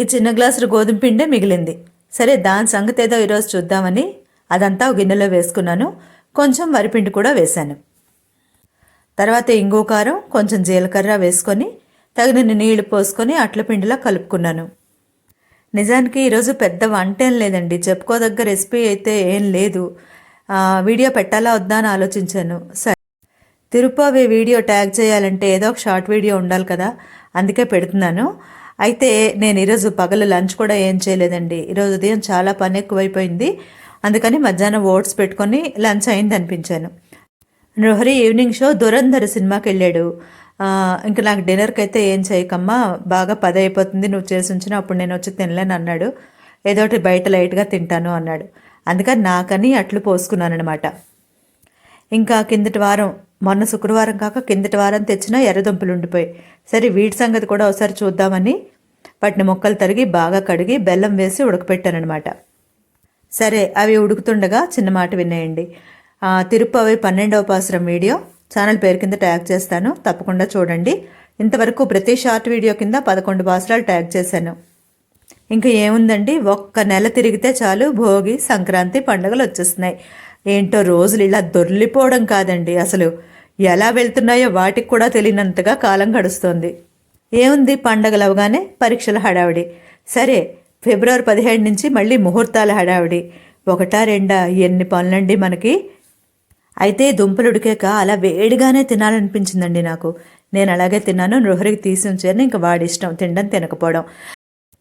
ఈ చిన్న గ్లాసులు గోధుమ పిండే మిగిలింది. సరే దాని సంగతి ఏదో ఈరోజు చూద్దామని అదంతా గిన్నెలో వేసుకున్నాను. కొంచెం వరిపిండి కూడా వేశాను. తర్వాత ఇంగు కారం కొంచెం జీలకర్ర వేసుకొని తగినన్ని నీళ్ళు పోసుకొని అట్ల పిండిలా కలుపుకున్నాను. నిజానికి ఈరోజు పెద్ద వంట ఏం లేదండి. చెప్పుకోదగ్గ రెసిపీ అయితే ఏం లేదు. వీడియో పెట్టాలా వద్దా అని ఆలోచించాను. సరే. తిరుపతి వీడియో ట్యాగ్ చేయాలంటే ఏదో ఒక షార్ట్ వీడియో ఉండాలి కదా. అందుకే పెడుతున్నాను. అయితే నేను ఈరోజు పగలు లంచ్ కూడా ఏం చేయలేదండి. ఈరోజు ఉదయం చాలా పని ఎక్కువైపోయింది. అందుకని మధ్యాహ్నం ఓట్స్ పెట్టుకొని లంచ్ అయింది అనిపించాను. నృహరి ఈవినింగ్ షో దురంధర్ సినిమాకి వెళ్ళాడు. ఇంకా నాకు డిన్నర్కి అయితే ఏం చేయకమ్మా బాగా పది అయిపోతుంది నువ్వు చేసి ఉంచిన అప్పుడు నేను వచ్చి తినలేను అన్నాడు. ఏదోటి బయట లైట్గా తింటాను అన్నాడు. అందుకని నాకని అట్లు పోసుకున్నానమాట ఇంకా కిందటి వారం మొన్న శుక్రవారం కాక కిందటి వారం తెచ్చిన ఎర్రదుంపలు ఉండిపోయి సరే వీటి సంగతి కూడా ఒకసారి చూద్దామని వాటిని మొక్కలు తరిగి బాగా కడిగి బెల్లం వేసి ఉడకపెట్టానమాట సరే అవి ఉడుకుతుండగా చిన్న మాట వినేయండి. ఆ, తిరుపతి పన్నెండవ పాసరం వీడియో. ఛానల్ పేరు కింద ట్యాగ్ చేస్తాను. తప్పకుండా చూడండి. ఇంతవరకు ప్రతి షార్ట్ వీడియో కింద పదకొండు పాసరాలు ట్యాగ్ చేశాను. ఇంకా ఏముందండి? ఒక్క నెల తిరిగితే చాలు భోగి సంక్రాంతి పండుగలు వచ్చేస్తున్నాయి. ఏంటో రోజులు ఇలా దొర్లిపోవడం కాదండి అసలు. ఎలా వెళ్తున్నాయో వాటికి కూడా తెలియనంతగా కాలం గడుస్తోంది. ఏముంది? పండగలు అవగానే పరీక్షల హడావిడి. సరే ఫిబ్రవరి పదిహేడు నుంచి మళ్ళీ ముహూర్తాల హడావిడి. ఒకటా రెండా ఎన్ని పనులండి మనకి? అయితే దుంపలు ఉడికాక అలా వేడిగానే తినాలనిపించిందండి నాకు. నేను అలాగే తిన్నాను నృహరికి తీసి ఉంచాను ఇంకా వాడి ఇష్టం తినడం తినకపోవడం.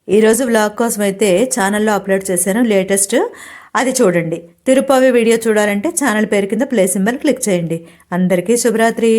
ఈరోజు వ్లాగ్ కోసం అయితే ఛానల్లో అప్లోడ్ చేశాను లేటెస్ట్ అది చూడండి. తిరుపతి వీడియో చూడాలంటే ఛానల్ పేరు కింద ప్లే సింబల్ క్లిక్ చేయండి. అందరికీ శుభరాత్రి.